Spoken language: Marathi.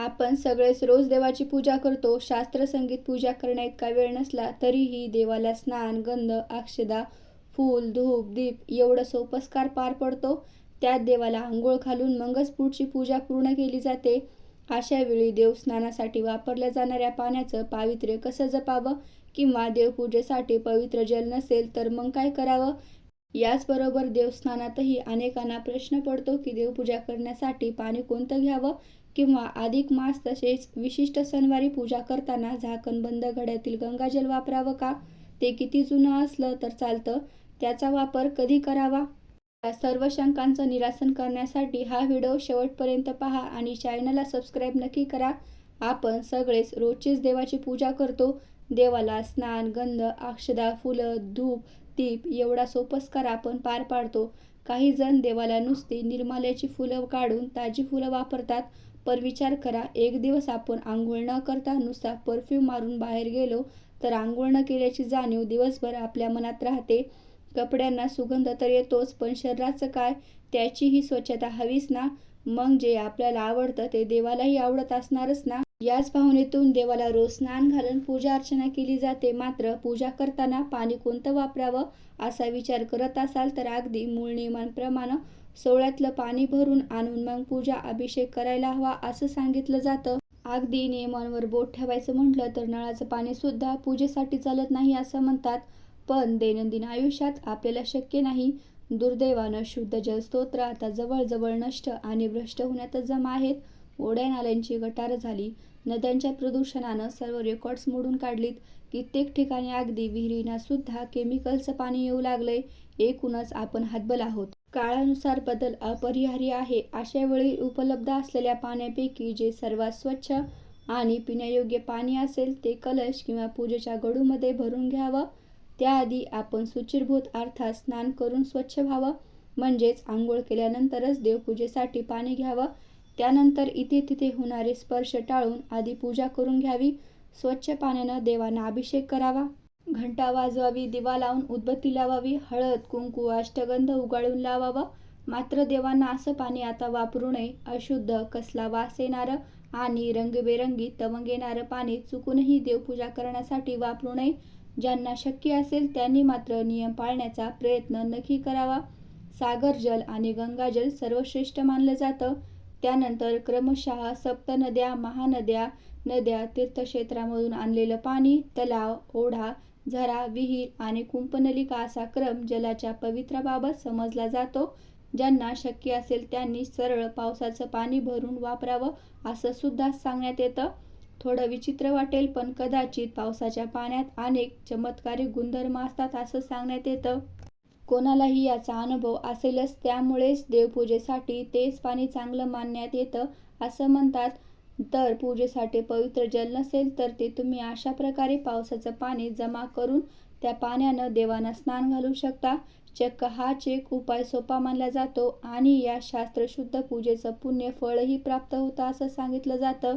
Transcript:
आपण सगळेच रोज देवाची पूजा करतो शास्त्र संगीत पूजा करण्याइतका वेळ नसला तरीही देवाला स्नान गंध अक्षदा फूल धूप दीप एवढं सोपस्कार पार पडतो. त्यात देवाला आंघोळ घालून मंगसपूटची पूजा पूर्ण केली जाते. अशा वेळी देवस्नानासाठी वापरल्या जाणाऱ्या पाण्याचं पावित्र्य कसं जपावं किंवा देवपूजेसाठी पवित्र जल नसेल तर मग काय करावं? याचबरोबर देवस्थानातही अनेकांना प्रश्न पडतो की देवपूजा करण्यासाठी पाणी कोणतं घ्यावं? किंवा अधिक मास तसेच विशिष्ट सणवारी पूजा करताना झाकणबंद घड्यातील गंगाजल वापरावं का? ते किती जुनं असलं तर चालतं? त्याचा वापर कधी करावा? या सर्व शंकांचं निरासन करण्यासाठी हा व्हिडिओ शेवटपर्यंत पहा आणि चॅनलला सबस्क्राईब नक्की करा. आपण सगळेच रोजचीच देवाची पूजा करतो. देवाला स्नान गंध अक्षदा फुलं धूप दीप एवढा सोपस्कार आपण पार पाडतो. काही जण देवाला नुसती निर्माल्याची फुलं काढून ताजी फुलं वापरतात. पण विचार करा एक दिवस आपण आंघोळ न करता नुसता परफ्यूम मारून बाहेर गेलो तर आंघोळ न केल्याची जाणीव दिवसभर आपल्या मनात राहते. कपड्यांना सुगंध तर येतोच पण शरीराचं काय? त्याचीही स्वच्छता हवीच ना? मग जे आपल्याला आवडतं ते देवालाही आवडत असणारच ना? याच भावनेतून देवाला रोज स्नान घालून पूजा अर्चना केली जाते. मात्र पूजा करताना पाणी कोणतं वापरावं असा विचार करत असाल तर अगदी मूळ नियमांप्रमाणे सोहळ्यातलं पाणी भरून आणून मग पूजा अभिषेक करायला हवा असं सांगितलं जातं. अगदी नियमांवर बोट ठेवायचं म्हटलं तर नळाचं पाणी सुद्धा पूजेसाठी चालत नाही असं म्हणतात. पण दैनंदिन आयुष्यात आपल्याला शक्य नाही दुर्दैवानं शुद्ध जलस्तोत्र आता जवळजवळ नष्ट आणि भ्रष्ट होण्यातच जमा आहेत. ओढ्या नाल्यांची गटार झाली. नद्यांच्या प्रदूषणानं सर्व रेकॉर्ड्स मोडून काढलीत. कित्येक ठिकाणी अगदी विहिरींना सुद्धा केमिकलचं पाणी येऊ लागलंय. एकूणच आपण हातबल आहोत. काळानुसार बदल अपरिहार्य आहे. अशा वेळी उपलब्ध असलेल्या पाण्यापैकी जे सर्वात स्वच्छ आणि पिण्यायोग्य पाणी असेल ते कलश किंवा पूजेच्या गडूमध्ये भरून घ्यावं. त्याआधी आपण सुचिरभूत अर्थात स्नान करून स्वच्छ व्हावं म्हणजेच आंघोळ केल्यानंतरच देवपूजेसाठी पाणी घ्यावं. त्यानंतर इथे तिथे होणारे स्पर्श टाळून आधी पूजा करून घ्यावी. स्वच्छ पाण्यानं देवांना अभिषेक करावा. घंटा वाजवावी दिवा लावून उदबत्ती लावावी हळद कुंकू अष्टगंध उगाळून लावावा. मात्र देवांना असं पाणी आता वापरू नये अशुद्ध कसला वास येणारं आणि रंगबेरंगी तवंग येणारं पाणी चुकूनही देवपूजा करण्यासाठी वापरू नये. ज्यांना शक्य असेल त्यांनी मात्र नियम पाळण्याचा प्रयत्न नक्की करावा. सागर जल आणि गंगाजल सर्वश्रेष्ठ मानलं जातं. त्यानंतर क्रमशः सप्त नद्या महानद्या नद्या तीर्थक्षेत्रामधून आणलेलं पाणी तलाव ओढा झरा विहीर आणि कुंपनलिका असा क्रम जलाच्या पवित्राबाबत समजला जातो. ज्यांना शक्य असेल त्यांनी सरळ पावसाचं पाणी भरून वापरावं असं सुद्धा सांगण्यात येतं. थोडं विचित्र वाटेल पण कदाचित पावसाच्या पाण्यात अनेक चमत्कारिक गुणधर्म असतात असं सांगण्यात येतं. कोणालाही याचा अनुभव असेलच त्यामुळेच देवपूजेसाठी तेच पाणी चांगलं मानण्यात येतं असं म्हणतात. तर पूजेसाठी पवित्र जल नसेल तर ते तुम्ही अशा प्रकारे पावसाचं पाणी जमा करून त्या पाण्यानं देवांना स्नान घालू शकता. चक्क हाच एक उपाय सोपा मानला जातो आणि या शास्त्रशुद्ध पूजेचं पुण्य फळही प्राप्त होतं असं सांगितलं जातं.